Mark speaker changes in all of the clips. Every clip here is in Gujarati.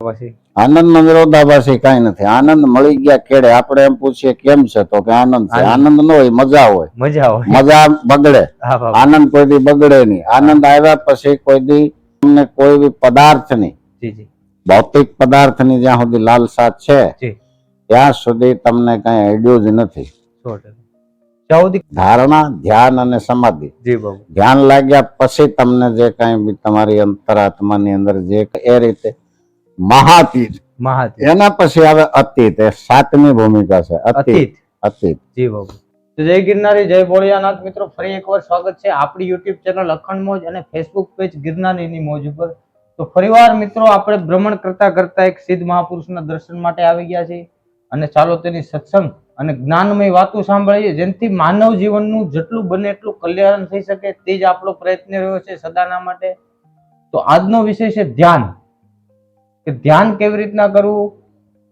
Speaker 1: પછી
Speaker 2: આનંદમાં વિરોધાભાસી કઈ નથી. આનંદ મળી ગયા કેડે? આપણે એમ પૂછીએ કેમ છે તો કે આનંદ છે.
Speaker 1: આનંદ.
Speaker 2: આનંદ ન હોય મજા હોય.
Speaker 1: મજા હોય.
Speaker 2: મજા બગડે. આનંદ કોઈ દી બગડે નહીં. આનંદ આવ્યા પછી કોઈ દી તમને કોઈ બી પદાર્થની ભૌતિક પદાર્થની જ્યાં સુધી લાલસા છે ત્યાં સુધી તમને કઈ અડ્યું જ નથી. ધારણા ધ્યાન અને સમાધિ. ધ્યાન લાગ્યા પછી તમને જે કઈ તમારી અંતરાત્માની અંદર જે એ રીતે મહાતીત
Speaker 1: મહાતીત
Speaker 2: એના પછી આવે અતીત. એ સાતમી ભૂમિકા છે. અતીત.
Speaker 1: અતીત. જી બાબુ. તો જય ગિરનારી જય ભોળિયાનાથ મિત્રો. ફરી એકવાર સ્વાગત છે આપણી યુટ્યુબ ચેનલ અખંડ મોજ અને ફેસબુક પેજ ગિરનારીની મોજ ઉપર. તો ફરીવાર મિત્રો આપણે ભ્રમણ કરતા કરતા એક સિદ્ધ મહાપુરુષના દર્શન માટે આવી ગયા છીએ. અને ચાલો તેની સત્સંગ અને જ્ઞાનમય વાતો સાંભળીએ જેનાથી માનવ જીવનનું જેટલું બને એટલું કલ્યાણ થઈ શકે તે જ આપણો પ્રયત્ન રહ્યો છે સદાના માટે. તો આજનો વિષય છે ધ્યાન. કે ધ્યાન કેવી રીતના કરવું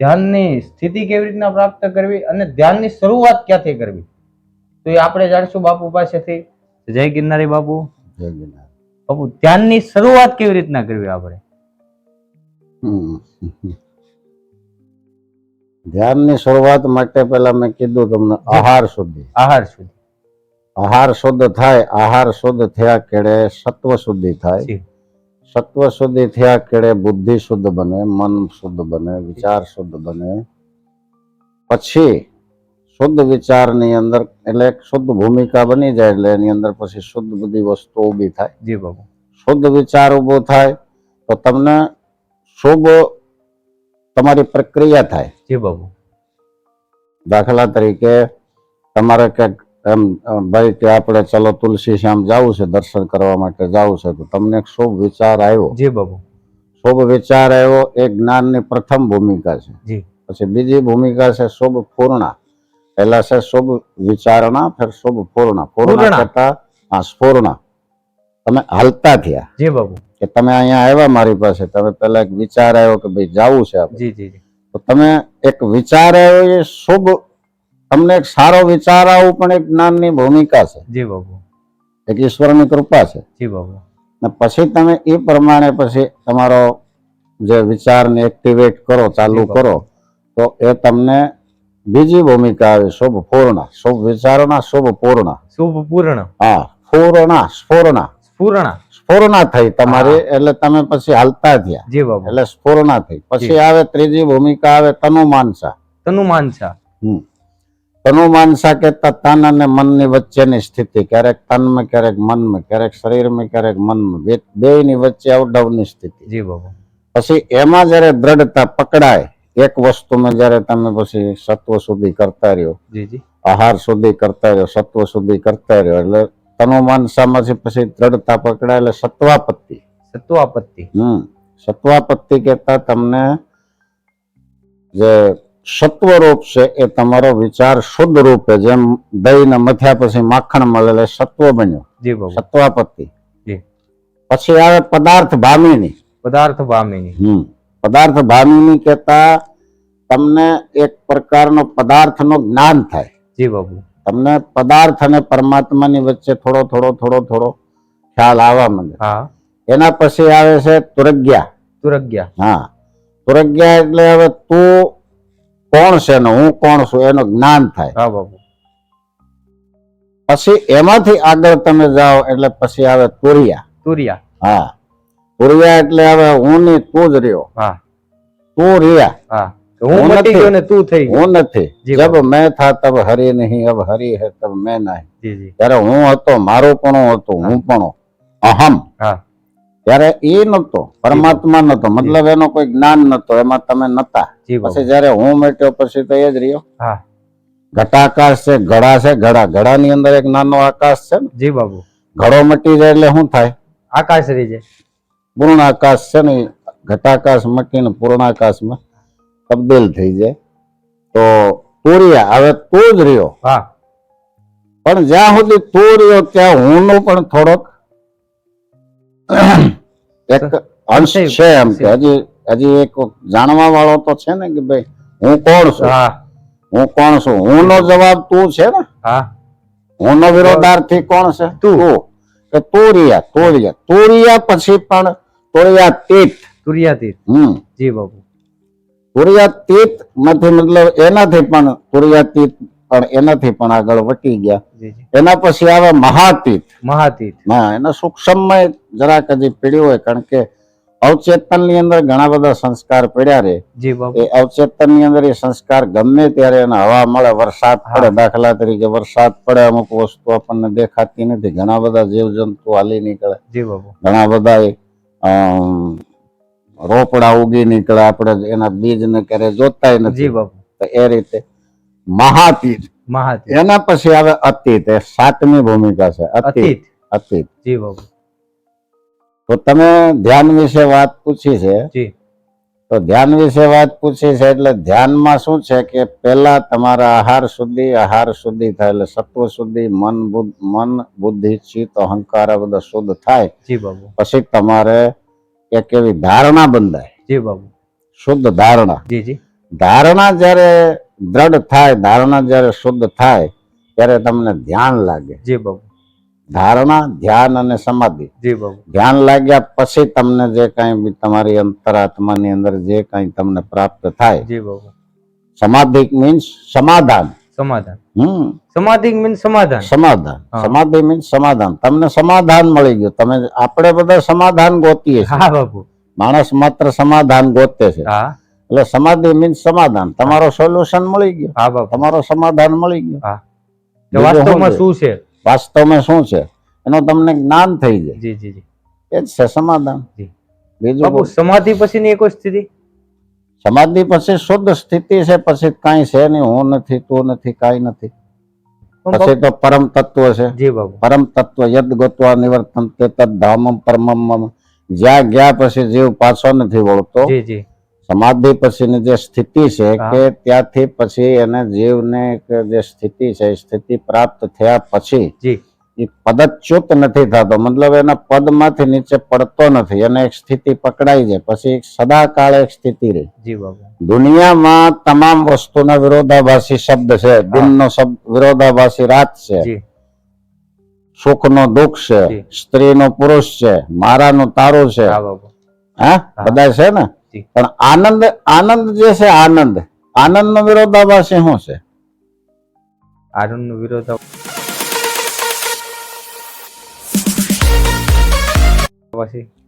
Speaker 1: ધ્યાનની સ્થિતિ કેવી રીતના પ્રાપ્ત કરવી અને ધ્યાનની શરૂઆત ક્યાંથી કરવી? તો એ આપણે જાણીશું બાપુ પાસેથી. જય ગિરનારી બાપુ.
Speaker 2: જય ગિરનાર.
Speaker 1: બાપુ ધ્યાનની શરૂઆત કેવી રીતના કરવી આપણે.
Speaker 2: ધ્યાનની શરૂઆત માટે પહેલા મેં કીધું તમને આહાર શુદ્ધિ
Speaker 1: આહાર શુદ્ધિ
Speaker 2: આહાર શુદ્ધ થાય આહાર શુદ્ધ થયા કેળે સત્વ શુદ્ધિ થાય. સત્વ શુદ્ધિ થયા કેળે બુદ્ધિ શુદ્ધ બને મન શુદ્ધ બને વિચાર શુદ્ધ બને. પછી શુદ્ધ વિચારની અંદર એટલે એક શુદ્ધ ભૂમિકા બની જાય એટલે એની અંદર પછી શુદ્ધ બધી વસ્તુ ઊભી થાય.
Speaker 1: જી બાબુ.
Speaker 2: શુદ્ધ વિચાર ઊભો થાય તો તમને શુભ તમારી પ્રક્રિયા થાય.
Speaker 1: જી બાબુ.
Speaker 2: દાખલા તરીકે તમારે ક્યાંક એમ ભાઈ કે આપણે ચલો તુલસી શ્યામ જવું છે દર્શન કરવા માટે જવું છે તો તમને એક શુભ વિચાર આવ્યો.
Speaker 1: જી બાબુ.
Speaker 2: શુભ વિચાર આવ્યો એ જ્ઞાનની પ્રથમ ભૂમિકા છે.
Speaker 1: જી.
Speaker 2: પછી બીજી ભૂમિકા છે શુભ પૂર્ણા. પહેલા છે શુભ વિચારણા ફેર શુભ પૂર્ણા. પૂર્ણા. કરતા હા સ્ફૂર્ણા. તમે હાલતા થયા.
Speaker 1: જી બાબુ.
Speaker 2: કે તમે અહીંયા આવ્યા મારી પાસે તમે પહેલા એક વિચાર આવ્યો કે ભાઈ જવું છે આપણે.
Speaker 1: જી જી.
Speaker 2: તો તમે એક વિચાર આવ્યો એ શુભ તમને એક સારો વિચાર આવું પણ એક જ્ઞાનની ભૂમિકા છે.
Speaker 1: જી બાબુ
Speaker 2: એક ઈશ્વરની કૃપા છે.
Speaker 1: જી બાબુ
Speaker 2: ને પછી તમે એ પ્રમાણે પછી તમારો જે વિચારને એક્ટિવેટ કરો ચાલુ કરો તો એ તમને બીજી ભૂમિકા આવે શુભ પૂર્ણ. શુભ વિચારોના શુભ પૂર્ણ.
Speaker 1: શુભ પૂર્ણ.
Speaker 2: હા પૂર્ણા સ્ફૂર્ણા.
Speaker 1: પૂર્ણ
Speaker 2: સ્ફૂર્ણા થઈ તમારી એટલે તમે પછી હાલતા થયા.
Speaker 1: જી બાબુ
Speaker 2: એટલે સ્ફૂર્ણા થઈ. પછી આવે ત્રીજી ભૂમિકા આવે તનુમાનસા.
Speaker 1: તનુ માનસા
Speaker 2: હમ. તનુમાનસા કહેતા તન અને મનની વચ્ચેની સ્થિતિ ક્યારેક તનમાં ક્યારેક મનમાં ક્યારેક શરીરમાં ક્યારેક મનમાં. બે બેયની વચ્ચે અવડવની સ્થિતિ.
Speaker 1: જી બાબા.
Speaker 2: પછી એમાં જ્યારે દ્રઢતા પકડાય એક વસ્તુમાં જ્યારે તમે પછી સત્વ સુધી કરતા રહ્યો
Speaker 1: જી જી.
Speaker 2: આહાર સુધી કરતા રહ્યો સત્વ સુધી કરતા રહ્યો એટલે તનુમાનસામાંથી પછી દ્રઢતા પકડાય એટલે સત્વાપત્તિ.
Speaker 1: સત્વાપત્તિ.
Speaker 2: હમ. સત્વાપત્તિ કહેતા તમને જે સત્વ રૂપ છે એ તમારો વિચાર શુદ્ધ રૂપે જેમ દહીં મથ્યા પછી માખણ મળે એટલે સત્વ બન્યો. સત્વાપત્તિ.
Speaker 1: જી.
Speaker 2: પછી આવે પદાર્થ ભામીની.
Speaker 1: પદાર્થ ભામીની.
Speaker 2: હમ. પદાર્થ ભામીની કહેતા તમને એક પ્રકારનો પદાર્થનો જ્ઞાન થાય.
Speaker 1: જી બાબુ.
Speaker 2: તમને પદાર્થ અને પરમાત્માની વચ્ચે થોડો થોડો થોડો થોડો ખ્યાલ આવવા માંડે.
Speaker 1: હા.
Speaker 2: એના પછી આવે છે તુરગ્યા.
Speaker 1: તુરગ્યા.
Speaker 2: હા. તુરજ્ઞા એટલે હવે તું કોણ છે ને હું કોણ છું એનું જ્ઞાન થાય.
Speaker 1: હા બાપુ.
Speaker 2: પછી એમાંથી આગળ તમે જાઓ એટલે પછી આવે તુરિયા.
Speaker 1: તુરિયા.
Speaker 2: હા. તુરિયા એટલે હવે હું ની તું જ રહ્યો.
Speaker 1: હા.
Speaker 2: તું રહ્યા
Speaker 1: હા હું
Speaker 2: નથી.
Speaker 1: ગયો ને તું થઈ
Speaker 2: હું નથી. જબ મેં થા તબ હરી નહીં અબ હરી હે તબ મેં નહીં. ત્યારે હું હતો મારું પણ હતું હું પણ અહમ.
Speaker 1: હા.
Speaker 2: ત્યારે એ નતો પરમાત્મા નતો મતલબ એનો કોઈ જ્ઞાન નતો એમાં તમે નતા. પછી જયારે હું મેટ્યો પછી તો એ જ રહ્યો.
Speaker 1: હા.
Speaker 2: ઘટાકાશ છે ઘડા છે ઘડા. ઘડાની અંદર એક નાનો આકાશ છે ને?
Speaker 1: જી બાબુ.
Speaker 2: ઘડો મટી જાય એટલે શું થાય?
Speaker 1: આકાશ રહી જાય.
Speaker 2: પૂર્ણ આકાશ છે ને ઘટાકાશ મટીને પૂર્ણ આકાશમાં તબદીલ થઈ જાય. તો તુરિયા હવે તું જ રહ્યો.
Speaker 1: હા.
Speaker 2: પણ જ્યાં સુધી તું રહ્યો ત્યાં હું નો પણ થોડોક એક અંશ છે એમ કે હજી હજી એક જાણવા વાળો તો છે ને કે ભાઈ હું કોણ છું?
Speaker 1: હા.
Speaker 2: હું કોણ છું? હું નો જવાબ તું છે ને?
Speaker 1: હા.
Speaker 2: હું નો વિરોધાર્થી કોણ છે?
Speaker 1: તું.
Speaker 2: કે તુરિયા તુરિયા. તુરિયા પછી પણ તુરિયા તીત.
Speaker 1: તુરિયાતીત
Speaker 2: હમ.
Speaker 1: જી બાપુ.
Speaker 2: તુર્યાતીતમાંથી મતલબ એનાથી પણ તુર્યાતીત પણ એનાથી પણ આગળ વટી ગયા. એના પછી આવે મહાતીત.
Speaker 1: મહાતીત.
Speaker 2: હા એના સૂક્ષ્મમય જરાક હજી પીડ્યું હોય કારણ કે અવચેતનની અંદર ઘણા બધા સંસ્કાર પડ્યા
Speaker 1: રે.
Speaker 2: એ અવચેતનની અંદર એ સંસ્કાર ગમે ત્યારે એને હવા મળે વરસાદ પડે દાખલા તરીકે વરસાદ પડે અમુક વસ્તુ આપણને દેખાતી નથી. ઘણા બધા જીવજંતુ હાલી નીકળે. ઘણા બધા રોપડા ઉગી નીકળે. આપણે એના બીજ ને ક્યારે જોતાય નથી. એ રીતે મહાતીત
Speaker 1: મહાતીત
Speaker 2: એના પછી આવે અતીત. એ સાતમી ભૂમિકા છે. અતીત.
Speaker 1: અતીત. જી બાબુ.
Speaker 2: તો તમે ધ્યાન વિશે વાત પૂછી છે.
Speaker 1: જી.
Speaker 2: તો ધ્યાન વિશે વાત પૂછી છે એટલે ધ્યાનમાં શું છે કે પહેલા તમારા આહાર સુધી આહાર શુદ્ધિ થાય એટલે સત્વ સુધી મન બુદ્ધ મન બુદ્ધિ ચિત્ત અહંકાર આ બધા શુદ્ધ થાય.
Speaker 1: જી બાબુ.
Speaker 2: પછી તમારે એક એવી ધારણા બંધાય.
Speaker 1: જી બાબુ.
Speaker 2: શુદ્ધ ધારણા.
Speaker 1: જી જી.
Speaker 2: ધારણા જ્યારે દ્રઢ થાય ધારણા જ્યારે શુદ્ધ થાય ત્યારે તમને ધ્યાન લાગે.
Speaker 1: જી બાબુ.
Speaker 2: ધારણા ધ્યાન અને સમાધિ.
Speaker 1: જી બાબુ.
Speaker 2: ધ્યાન લાગ્યા પછી તમને જે કાંઈ બી તમારી અંતરાત્માની અંદર જે કાંઈ તમને પ્રાપ્ત થાય.
Speaker 1: જી બાબુ.
Speaker 2: સમાધિ મીન્સ સમાધાન.
Speaker 1: સમાધાન.
Speaker 2: હમ.
Speaker 1: સમાધિ મીન્સ સમાધાન.
Speaker 2: સમાધાન. સમાધિ મીન્સ સમાધાન. તમને સમાધાન મળી ગયું. તમે આપણે બધા સમાધાન ગોતીએ
Speaker 1: હા બાબુ.
Speaker 2: માણસ માત્ર સમાધાન ગોતે છે.
Speaker 1: હા.
Speaker 2: એટલે સમાધિ મીન્સ સમાધાન. તમારો સોલ્યુશન મળી ગયો.
Speaker 1: હા બાપુ.
Speaker 2: તમારો સમાધાન મળી ગયો.
Speaker 1: હા. વાસ્તવમાં
Speaker 2: શું
Speaker 1: છે?
Speaker 2: વાસ્તવમાં શું છે? એનો તમને જ્ઞાન થઈ જાય.
Speaker 1: જી જી જી.
Speaker 2: એ જ છે સમાધાન.
Speaker 1: જી.
Speaker 2: બીજું
Speaker 1: સમાધિ પછીની એક સ્થિતિ?
Speaker 2: સમાધિ પછી શુદ્ધ સ્થિતિ છે પછી કાંઈ છે નહીં. હું નથી તું નથી કાંઈ નથી. પછી તો પરમ તત્વ છે.
Speaker 1: જી બાબુ
Speaker 2: પરમ તત્વ યદ ગોતવા નિવર્તન તે તદ ધામમ પરમમ જ્યાં ગયા પછી જીવ પાછો નથી વળતો.
Speaker 1: જી જી.
Speaker 2: સમાધિ પછીની જે સ્થિતિ છે કે ત્યાંથી પછી એને જીવને જે સ્થિતિ છે સ્થિતિ પ્રાપ્ત થયા પછી એ પદચ્યુત નથી થતો. મતલબ એના પદમાંથી નીચે પડતો નથી. એને એક સ્થિતિ પકડાઈ જાય. પછી એક સદાકાળ એક સ્થિતિ રહે. દુનિયામાં તમામ વસ્તુના વિરોધાભાસી શબ્દ છે. દિનનો શબ્દ વિરોધાભાસી રાત છે.
Speaker 1: સુખ
Speaker 2: સુખનો દુઃખ છે.
Speaker 1: સ્ત્રી
Speaker 2: સ્ત્રીનો પુરુષ છે. મારાનું તારું છે.
Speaker 1: હા.
Speaker 2: બધા છે ને. પણ આનંદ આનંદ જે છે આનંદ આનંદ નો વિરોધાભાસી શું છે?
Speaker 1: આનંદ નો વિરોધાભાસ.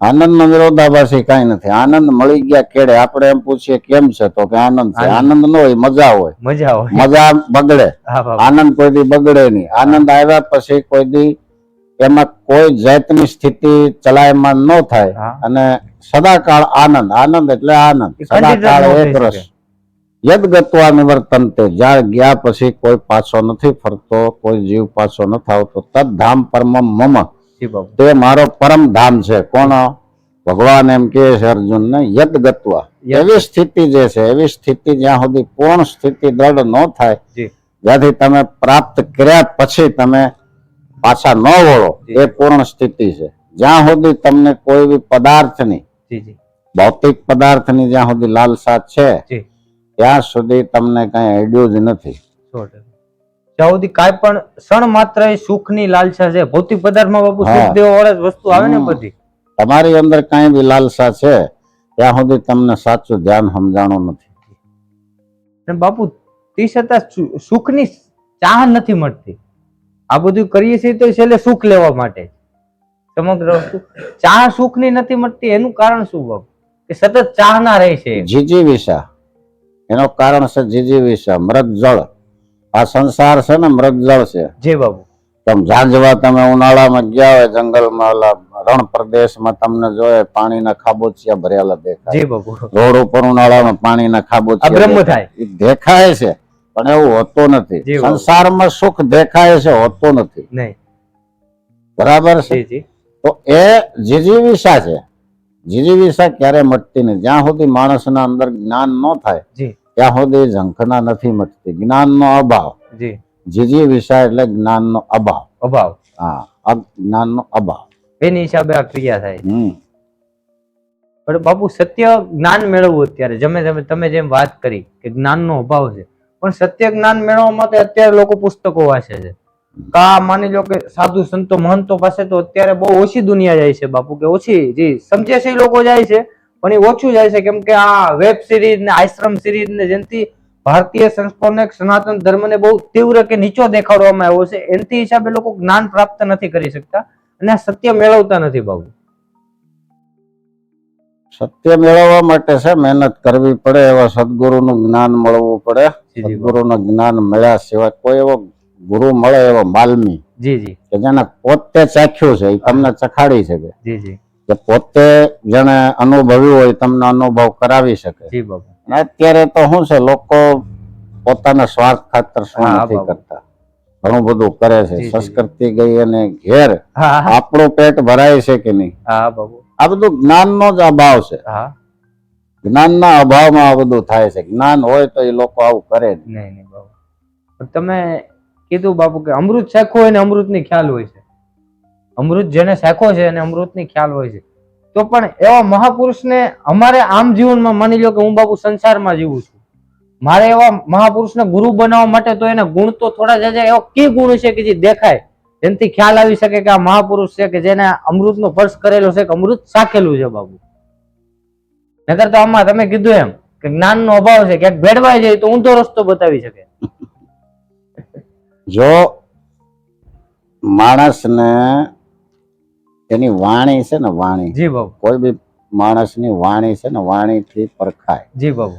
Speaker 2: આનંદ નો વિરોધાભાસી કઈ નથી. આનંદ મળી ગયા કેડે આપણે એમ પૂછીએ કેમ છે? તો કે આનંદ છે.
Speaker 1: આનંદ.
Speaker 2: નો ન હોય મજા હોય.
Speaker 1: મજા હોય.
Speaker 2: મજા બગડે. આનંદ કોઈ દી બગડે નહીં. આનંદ આવ્યા પછી કોઈ દી એમાં કોઈ જાતની સ્થિતિ ચલાયમાન ન થાય અને સદાકાળ આનંદ આનંદ એટલે આનંદ. સદાકાળ એક રસ. યદગતવા નિવર્તન તે જ્યાં ગયા પછી કોઈ પાછો નથી ફરતો કોઈ જીવ પાછો નથી આવતો. તદ ધામ પરમ મમ. તે મારો પરમ ધામ છે. કોણ? ભગવાન એમ કે છે અર્જુન ને
Speaker 1: યદગતવા
Speaker 2: એવી સ્થિતિ જે છે એવી સ્થિતિ જ્યાં સુધી પૂર્ણ સ્થિતિ દ્રઢ ન થાય જ્યાંથી તમે પ્રાપ્ત કર્યા પછી તમે પાછા ન વળો એ પૂર્ણ સ્થિતિ છે. જ્યાં સુધી તમને કોઈ બી પદાર્થની ભૌતિક પદાર્થની જ્યાં સુધી લાલસા છે ત્યાં સુધી તમને કઈ આઈડિયો જ નથી.
Speaker 1: જ્યાં સુધી કાંઈ પણ ક્ષણ માત્ર સુખની લાલસા છે ભૌતિક પદાર્થમાં બાપુ સુખ દેવા વાળા જ વસ્તુ આવે ને બધી.
Speaker 2: તમારી અંદર કઈ બી લાલસા છે ત્યાં સુધી તમને સાચું ધ્યાન સમજાણું નથી.
Speaker 1: બાપુ તે છતાં સુખની ચાહ નથી મળતી. આ બધું કરીએ છીએ તો છેલ્લે સુખ લેવા માટે સમગ્ર વસ્તુ. ચાહ સુખની નથી મળતી એનું કારણ શું બાપુ? કે સતત ચાહના રહે છે.
Speaker 2: જીજીવિષા. એનો કારણ છે જીજીવિષા મૃત જળ આ સંસાર છે ને મૃત જળ છે.
Speaker 1: જે બાબુ
Speaker 2: તમે ઝાંઝવા તમે ઉનાળામાં ગયા હોય જંગલમાં ઓલા રણ પ્રદેશમાં તમને જોયે પાણીના ખાબોચિયા ભરેલા દેખાય.
Speaker 1: જે
Speaker 2: રોડ ઉપર ઉનાળામાં પાણીના ખાબોચિયા
Speaker 1: બ્રહ્મ થાય.
Speaker 2: દેખાય છે. પણ એવું હોતું નથી. સંસારમાં સુખ દેખાય છે હોતું નથી. બરાબર છે? તો એ જીજીવિષા છે. જીજીવિષા ક્યારે મટતી નથી? જ્યાં સુધી માણસના અંદર જ્ઞાન ન થાય ત્યાં સુધી ઝંખના નથી મટતી. જ્ઞાનનો અભાવ. જીજીવિષા એટલે જ્ઞાનનો અભાવ.
Speaker 1: અભાવ.
Speaker 2: હા અજ્ઞાનનો અભાવ.
Speaker 1: એની હિસાબે આ ક્રિયા થાય
Speaker 2: હમ.
Speaker 1: પણ બાપુ સત્ય જ્ઞાન મેળવવું અત્યારે. જમે તમે તમે જેમ વાત કરી કે જ્ઞાનનો અભાવ છે પણ સત્ય જ્ઞાન મેળવવા માટે અત્યારે લોકો પુસ્તકો વાંચે છે. કા માની લો કે સાધુ સંતો, મહંતો પાસે તો અત્યારે બહુ ઓછી દુનિયા જાય છે બાપુ, કે ઓછી, જી, સમજે છે લોકો જાય છે, પણ એ ઓછું જાય છે, કેમ કે આ વેબ સિરીઝ ને, આશ્રમ સિરીઝ ને જેનથી ભારતીય સંસ્કારને સનાતન ધર્મને બહુ તીવ્ર કે નીચો દેખાડવામાં આવ્યો છે, એનથી હિસાબે લોકો જ્ઞાન પ્રાપ્ત નથી કરી શકતા અને સત્ય મેળવતા નથી બાબુ
Speaker 2: સત્ય મેળવવા માટે છે મહેનત કરવી પડે એવા સદગુરુનું જ્ઞાન મળવું પડે. સદગુરુનું જ્ઞાન મળ્યા સિવાય કોઈ એવો ગુરુ મળે એવો માલમી.
Speaker 1: જી જી.
Speaker 2: કે જેને પોતે ચાખ્યું છે એ તમને ચખાડી શકે.
Speaker 1: જી જી.
Speaker 2: કે પોતે જેને અનુભવ્યું હોય તમને અનુભવ કરાવી શકે.
Speaker 1: જી બાબા.
Speaker 2: અને અત્યારે તો શું છે લોકો પોતાના સ્વાર્થ ખાતર શું નથી કરતા. ઘણું બધું કરે છે. સંસ્કૃતિ ગઈ અને ઘેર આપણું પેટ ભરાય છે કે નહીં?
Speaker 1: હા બાબુ.
Speaker 2: આ બધું જ્ઞાનનો જ અભાવ છે.
Speaker 1: હા.
Speaker 2: જ્ઞાનના અભાવમાં આ બધું થાય છે. જ્ઞાન હોય તો એ લોકો આવું કરે નહીં.
Speaker 1: નહીં બાબુ તમે કીધું બાપુ કે અમૃત શાખો હોય ને અમૃતની ખ્યાલ હોય છે. અમૃત જેને શાખો છે અને અમૃતની ખ્યાલ હોય છે. તો પણ એવા મહાપુરુષને અમારે આમ જીવનમાં માની લો કે હું બાપુ સંસારમાં જીવું છું. મારે એવા મહાપુરુષને ગુરુ બનાવવા માટે તો એના ગુણ તો થોડા જાજા એવા કી ગુણ છે કે જે દેખાય. જેનાથી ખ્યાલ આવી શકે કે આ મહાપુરુષ છે કે જેને અમૃતનો સ્પર્શ કરેલો છે કે અમૃત સાખેલું છે બાબુ. નકર તો આમાં તમે કીધું એમ કે જ્ઞાનનો અભાવ છે ક્યાંક ભેળવાઈ જાય તો ઊંધો રસ્તો બતાવી શકે.
Speaker 2: જો માણસને એની વાણી છે ને વાણી
Speaker 1: જી બાબુ.
Speaker 2: કોઈ બી માણસની વાણી છે ને વાણીથી પરખાય.
Speaker 1: જી બાબુ.